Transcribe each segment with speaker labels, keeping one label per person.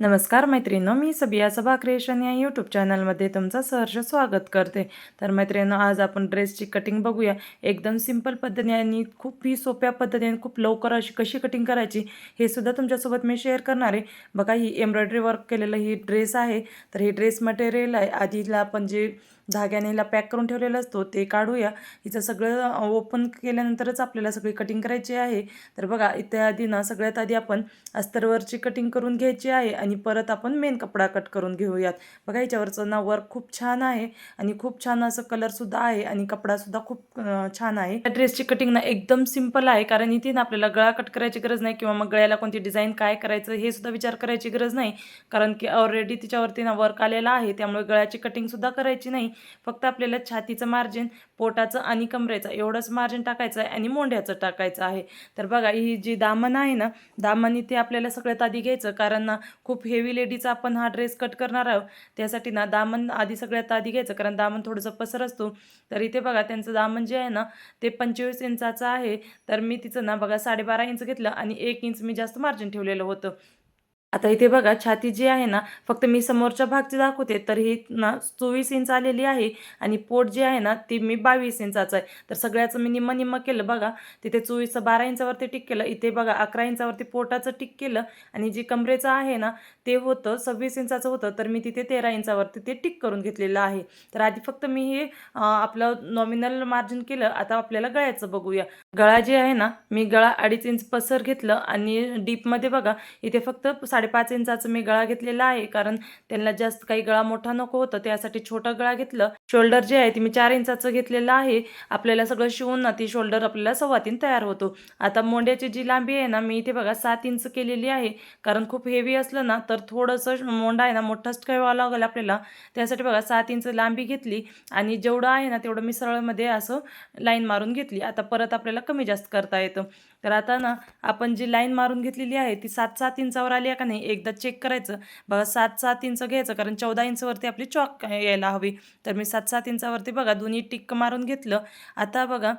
Speaker 1: नमस्कार मैत्रिणो मी सबिया सभा क्रिएशन या यूट्यूब चॅनलमध्ये तुमचं सहर्ष स्वागत करते. तर मैत्रिणो आज आपण ड्रेसची कटिंग बघूया. एकदम सिंपल पद्धतीने आणि खूप ही सोप्या पद्धतीने खूप लवकर अशी कशी कटिंग करायची हे सुद्धा तुमच्यासोबत मी शेअर करणार आहे. बघा ही एम्ब्रॉयडरी वर्क केलेलं ही ड्रेस आहे. तर ही ड्रेस मटेरियल आहे. आधीला आपण जे धाग्याने हिला पॅक करून ठेवलेला असतो ते काढूया. हिचं सगळं ओपन केल्यानंतरच आपल्याला सगळी कटिंग करायची आहे. तर बघा इथे आधी ना सगळ्यात आधी आपण अस्तरवरची कटिंग करून घ्यायची आहे आणि परत आपण मेन कपडा कट करून घेऊयात. बघा याच्यावरचं ना वर्क खूप छान आहे आणि खूप छान असं कलरसुद्धा आहे आणि कपडासुद्धा खूप छान आहे. या ड्रेसची कटिंग ना एकदम सिंपल आहे कारण इथे ना आपल्याला गळा कट करायची गरज नाही किंवा मग गळ्याला कोणती डिझाईन काय करायचं हे सुद्धा विचार करायची गरज नाही. कारण की ऑलरेडी तिच्यावरती ना वर्क आलेला आहे त्यामुळे गळ्याची कटिंगसुद्धा करायची नाही. फक्त आपल्याला छातीचं मार्जिन पोटाचं आणि कमरेचं एवढंच मार्जिन टाकायचं आहे आणि मोंढ्याचं टाकायचं आहे. तर बघा ही जी दामन आहे ना दामन इथे आपल्याला सगळ्यात आधी घ्यायचं कारण ना खूप हेवी लेडीचा आपण हा ड्रेस कट करणार आहोत. त्यासाठी ना दामन आधी सगळ्यात आधी घ्यायचं कारण दामन थोडंसं पसर असतो. तर इथे बघा त्यांचं दामन जे आहे ना ते पंचवीस इंचाचं आहे. तर मी तिचं ना बघा साडेबारा इंच घेतलं आणि एक इंच मी जास्त मार्जिन ठेवलेलं होतं. आता इथे बघा छाती जी आहे ना फक्त मी समोरच्या भागची दाखवते तर ही ना चोवीस इंच आलेली आहे आणि पोट जे आहे ना ती मी बावीस इंचाचं आहे. तर सगळ्याचं मी निम्म निम्म केलं बघा. तिथे चोवीसचं बारा इंचावरती टिक केलं इथे बघा अकरा इंचावरती पोटाचं टिक केलं आणि जी कमरेचं आहे ना ते होतं सव्वीस इंचाचं होतं तर मी तिथे तेरा इंचावरती ते टिक करून घेतलेलं आहे. तर आधी फक्त मी हे आपलं नॉमिनल मार्जिन केलं आता आपल्याला गळ्याचं बघूया. गळा जे आहे ना मी गळा अडीच इंच पसर घेतलं आणि डीपमध्ये बघा इथे फक्त साडेपाच इंचाचं मी गळा घेतलेला आहे कारण त्यांना जास्त काही गळा मोठा नको होतं त्यासाठी छोटा गळा घेतलं. शोल्डर जे आहे ते मी चार इंचाचं घेतलेलं आहे. आपल्याला सगळं शिवून ना ती शोल्डर आपल्याला सव्वा तीन तयार होतो. आता मोंड्याची जी लांबी आहे ना मी इथे बघा सात इंच केलेली आहे. कारण खूप हेवी असलं ना तर थोडंसं मोंडा आहे ना मोठाच ठेवावा लागेल आपल्याला. त्यासाठी बघा सात इंच लांबी घेतली आणि जेवढं आहे ना तेवढं मी सरळमध्ये असं लाईन मारून घेतली. आता परत आपल्याला कमी जास्त करता येतं. तर आता ना आपण जी लाईन मारून घेतलेली आहे ती सात सात इंचावर आली आहे का नाही एकदा चेक करायचं. बघा सात सात इंच घ्यायचं कारण चौदा इंचवरती आपली चॉक यायला हवी. तर मी सात सात इंचावरती बघा दोन्ही टिक्क मारून घेतलं. आता बघा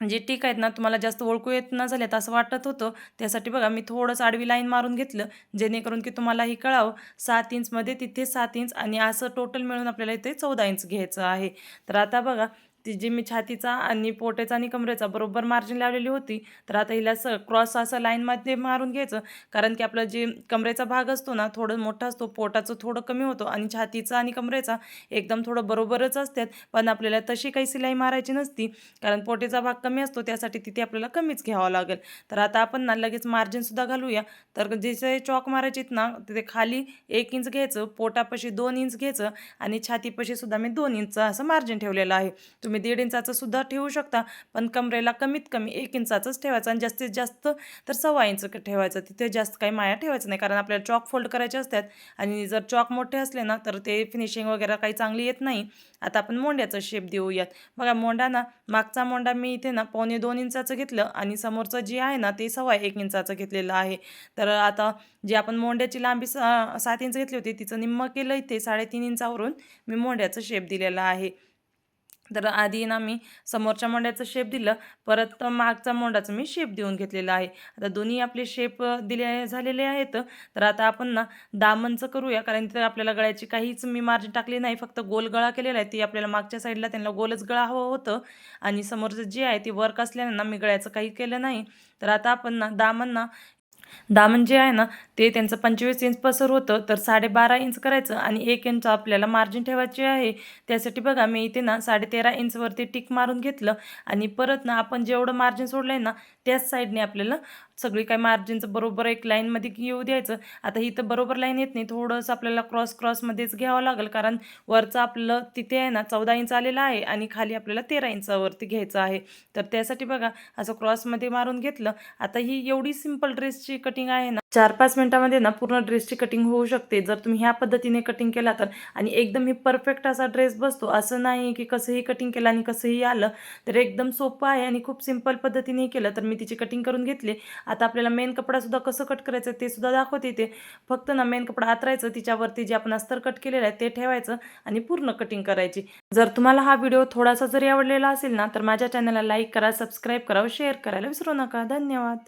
Speaker 1: जे टिक आहेत ना तुम्हाला जास्त ओळखू येत न झाल्यात असं वाटत होतं. त्यासाठी बघा मी थोडंसं आडवी लाईन मारून घेतलं जेणेकरून की तुम्हालाही कळावं सात इंचमध्ये तिथे सात इंच आणि असं टोटल मिळून आपल्याला इथे चौदा इंच घ्यायचं आहे. तर आता बघा ती जी मी छातीचा आणि पोटेचा आणि कमरेचा बरोबर मार्जिन लावलेली होती तर आता हिला स क्रॉस असं लाईनमध्ये मारून घ्यायचं. कारण की आपलं जे कमरेचा भाग असतो ना थोडं मोठा असतो पोटाचं थोडं कमी होतो आणि छातीचा आणि कमरेचा एकदम थोडं बरोबरच असतात. पण आपल्याला तशी काही सिलाई मारायची नसती कारण पोटेचा भाग कमी असतो त्यासाठी तिथे आपल्याला कमीच घ्यावं लागेल. तर आता आपण ना लगेच मार्जिनसुद्धा घालूया. तर जिथे चॉक मारायचीत ना तिथे खाली एक इंच घ्यायचं पोटापाशी दोन इंच घ्यायचं आणि छातीपाशी सुद्धा मी दोन इंच असं मार्जिन ठेवलेलं आहे. तुम्ही दीड इंचाचं सुद्धा ठेवू शकता पण कमरेला कमीत कमी एक इंचाचंच ठेवायचं आणि जास्तीत जास्त तर सव्वा इंच ठेवायचं. तिथे जास्त काही माया ठेवायचं नाही कारण आपल्याला चॉक फोल्ड करायचे असतात आणि जर चॉक मोठे असले ना तर ते फिनिशिंग वगैरे काही चांगली येत नाही. आता आपण मोंड्याचं शेप देऊयात. बघा मोंडा ना मागचा मोंडा मी इथे ना पावणे दोन इंचाचं घेतलं आणि समोरचं जे आहे ना ते सव्वा एक इंचाचं घेतलेलं आहे. तर आता जे आपण मोंड्याची लांबी सात इंच घेतली होती तिचं निम्म केलं इथे साडेतीन इंचावरून मी मोंड्याचं शेप दिलेला आहे. तर आधी ना मी समोरच्या मोंड्याचं शेप दिलं. परत मागचा मोंडाचं मी शेप देऊन घेतलेला आहे. आता दोन्ही आपले शेप दिले झालेले आहेत. तर आता आपण ना दामनचं करूया कारण तिथं आपल्याला गळ्याची काहीच मी मार्जिन टाकली नाही. फक्त गोल गळा केलेला आहे. ती आपल्याला मागच्या साईडला त्यांना गोलच गळा हवं होतं. आणि समोरचं जे आहे ते वर्क असल्यानं ना मी गळ्याचं काही केलं नाही. तर आता आपण ना दामन ना दामन जे म्हणजे आहे ना ते त्यांचं पंचवीस इंच पसर होतं तर साडेबारा इंच करायचं आणि एक इंच आपल्याला मार्जिन ठेवायची आहे. त्यासाठी बघा मी इथे ना साडेतेरा इंचवरती टिक मारून घेतलं आणि परत ना आपण जेवढं मार्जिन सोडलं आहे ना त्याच साईडने आपल्याला सगळी काही मार्जिनचं बरोबर एक लाईनमध्ये येऊ द्यायचं. आता इथं बरोबर लाईन येत नाही थोडंसं आपल्याला क्रॉस क्रॉसमध्येच घ्यावं लागेल. कारण वरचं आपलं तिथे आहे ना चौदा इंच आलेलं आहे आणि खाली आपल्याला तेरा इंचावरती घ्यायचं आहे. तर त्यासाठी बघा असं क्रॉसमध्ये मारून घेतलं. आता ही एवढी सिंपल ड्रेसची कटिंग आहे ना चार पाच मिनिटामध्ये ना पूर्ण ड्रेसची कटिंग होऊ शकते. जर तुम्ही ह्या पद्धतीने कटिंग केला तर. आणि एकदम ही परफेक्ट असा ड्रेस बसतो. असं नाही की कसंही कटिंग केलं आणि कसंही आलं तर एकदम सोपं आहे. आणि खूप सिंपल पद्धतीने केलं तर मी तिची कटिंग करून घेतली. आता आपल्याला मेन कपडासुद्धा कसं कट करायचं ते सुद्धा दाखवते ते फक्त ना मेन कपडा आतरायचं तिच्यावरती जे आपण अस्तर कट केलेलं आहे ते ठेवायचं आणि पूर्ण कटिंग करायची. जर तुम्हाला हा व्हिडिओ थोडासा जरी आवडलेला असेल ना तर माझ्या चॅनलला लाईक करा सबस्क्राईब करा शेअर करायला विसरू नका. धन्यवाद.